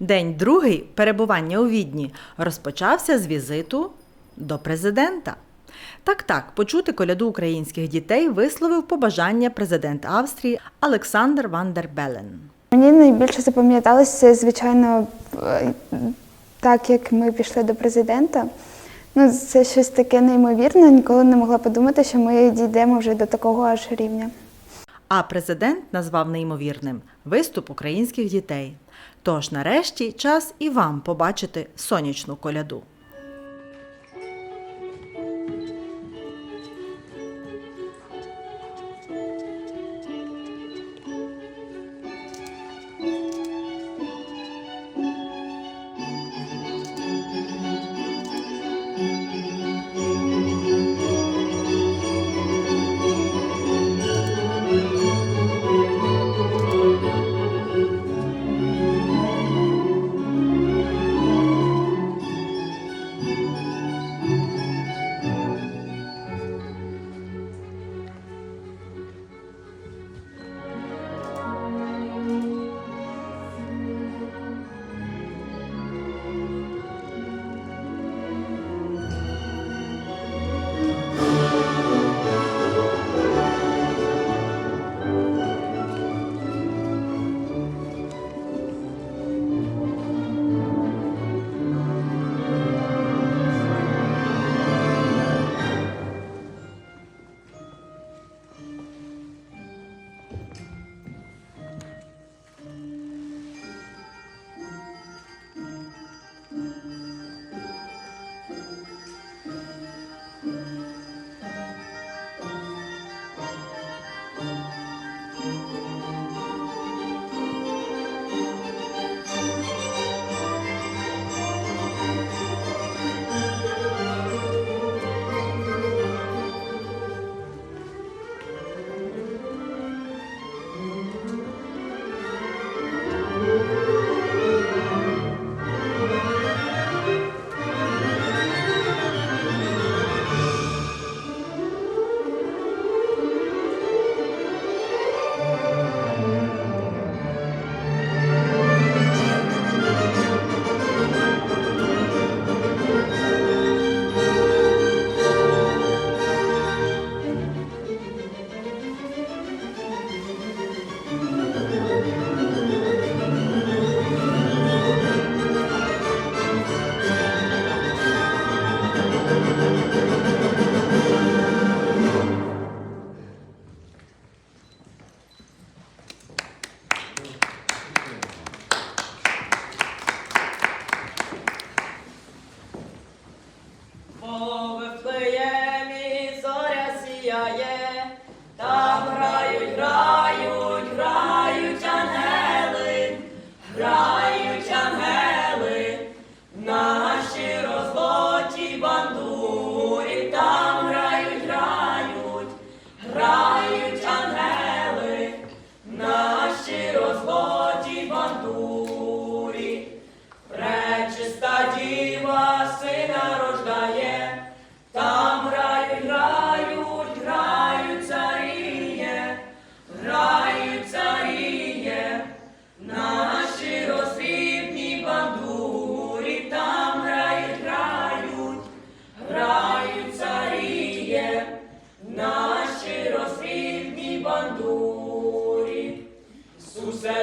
День другий перебування у Відні розпочався з візиту до президента. Так, так, почути коляду українських дітей висловив побажання президент Австрії Олександр Ван дер Белен. Мені найбільше запам'яталося, звичайно, е, так як ми пішли до президента. Ну, це щось таке неймовірне. Ніколи не могла подумати, що ми дійдемо вже до такого аж рівня. А президент назвав неймовірним виступ українських дітей. Тож, нарешті, час і вам побачити сонячну коляду.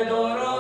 Dora.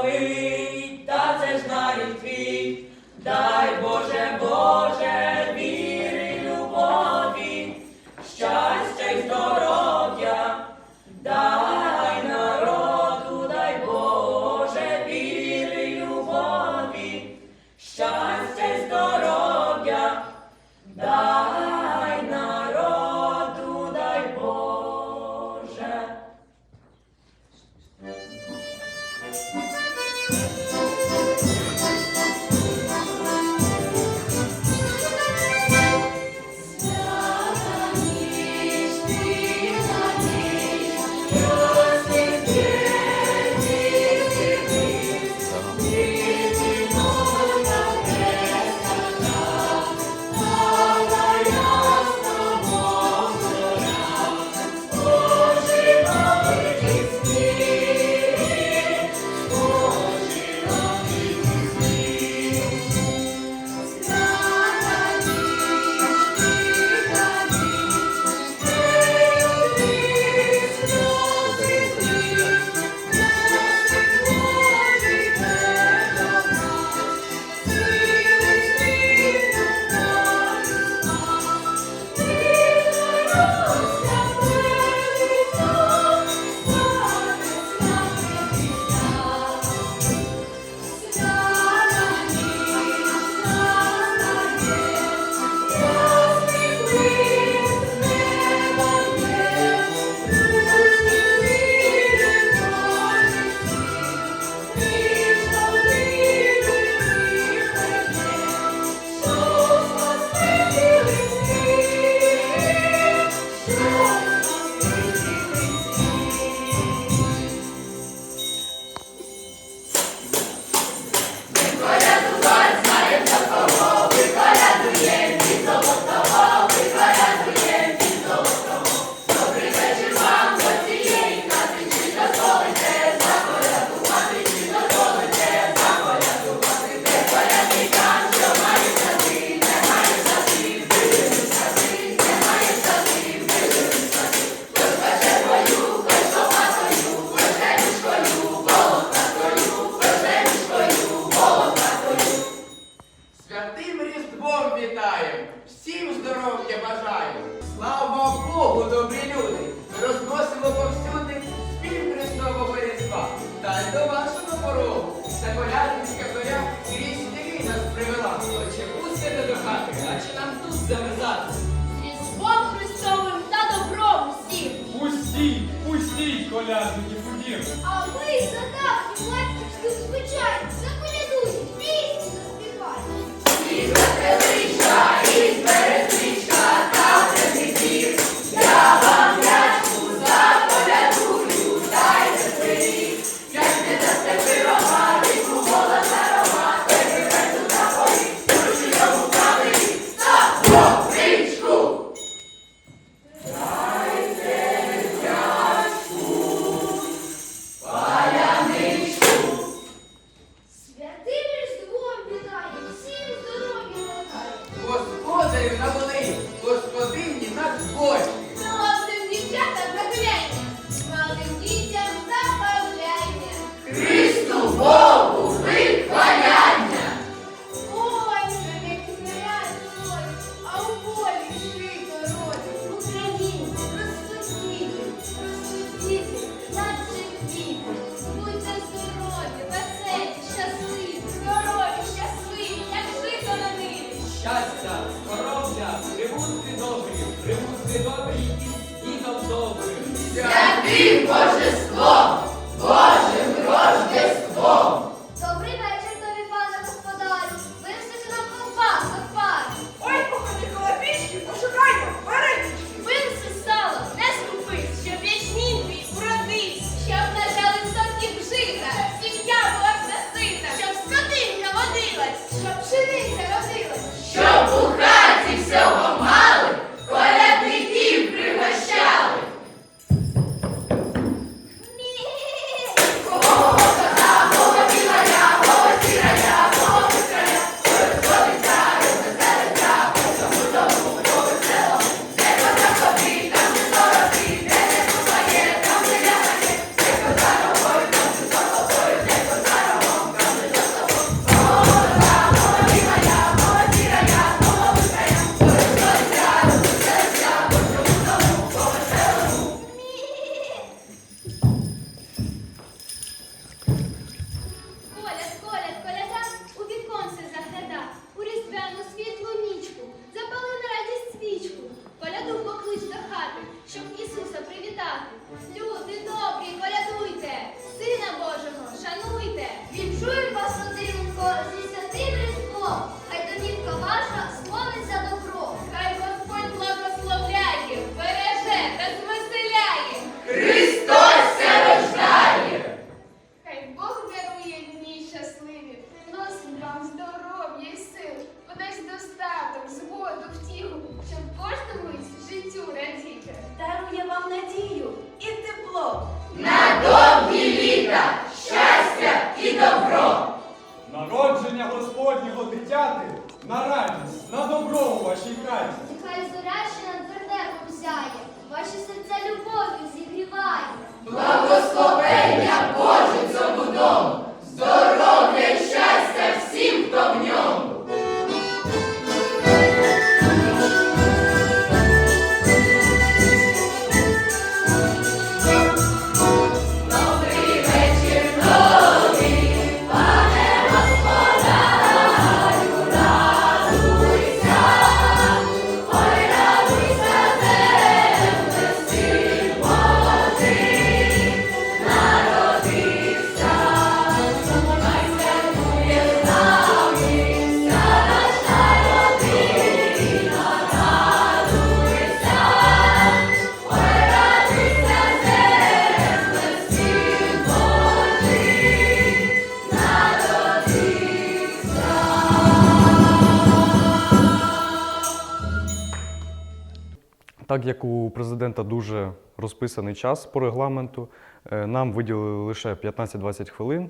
Так як у президента дуже розписаний час по регламенту, е, нам виділили лише 15-20 хвилин.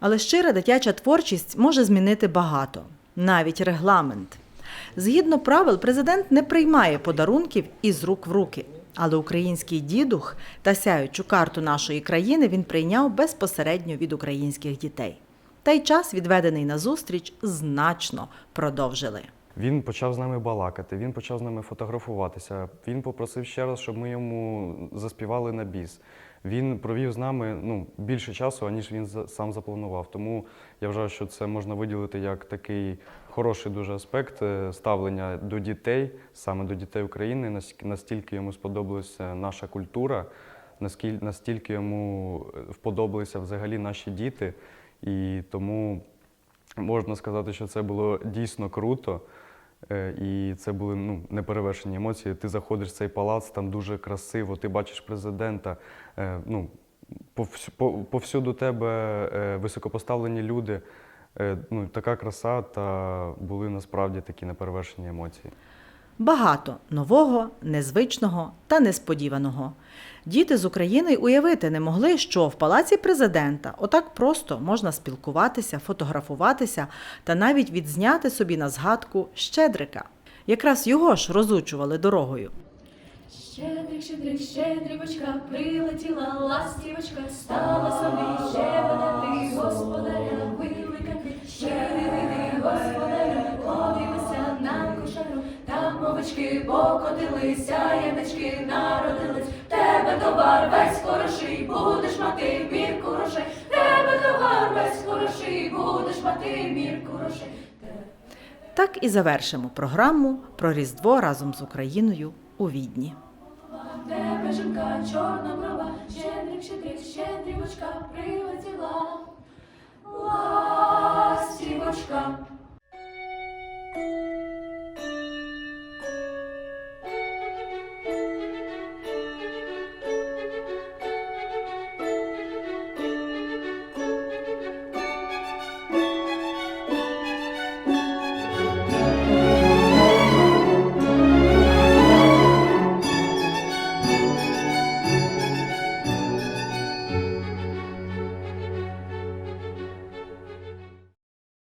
Але щира дитяча творчість може змінити багато, навіть регламент. Згідно правил, президент не приймає подарунків із рук в руки. Але український дідух та сяючу карту нашої країни він прийняв безпосередньо від українських дітей. Та й час, відведений на зустріч, значно продовжили. Він почав з нами балакати, він почав з нами фотографуватися. Він попросив ще раз, щоб ми йому заспівали на біс. Він провів з нами ну, більше часу, аніж він сам запланував. Тому я вважаю, що це можна виділити як такий хороший дуже аспект е, ставлення до дітей, саме до дітей України, настільки йому сподобалася наша культура, наскільки настільки йому е, вподобалися взагалі наші діти. І тому можна сказати, що це було дійсно круто. Е, І це були ну, неперевершені емоції. Ти заходиш в цей палац, там дуже красиво, ти бачиш президента. е, Ну, по- повсюду тебе е, високопоставлені люди. Ну, така краса, та були насправді такі неперевершені емоції. Багато нового, незвичного та несподіваного. Діти з України уявити не могли, що в палаці президента отак просто можна спілкуватися, фотографуватися та навіть відзняти собі на згадку щедрика. Якраз його ж розучували дорогою. Щедрик, щедрик, щедрівочка, прилетіла ластівочка, стала собі щебетати, господаря викликати. Щедрий господарю, овечки покотилися, янички народились. Тебе товар весь хороший, будеш мати мірку грошей. В Тебе товар весь хороший, будеш мати мірку грошей. Так і завершимо програму про Різдво разом з Україною у Відні. Тебе жінка чорноброва, щедрик, щедрик, щедрівочка прилетіла. Ластівочка,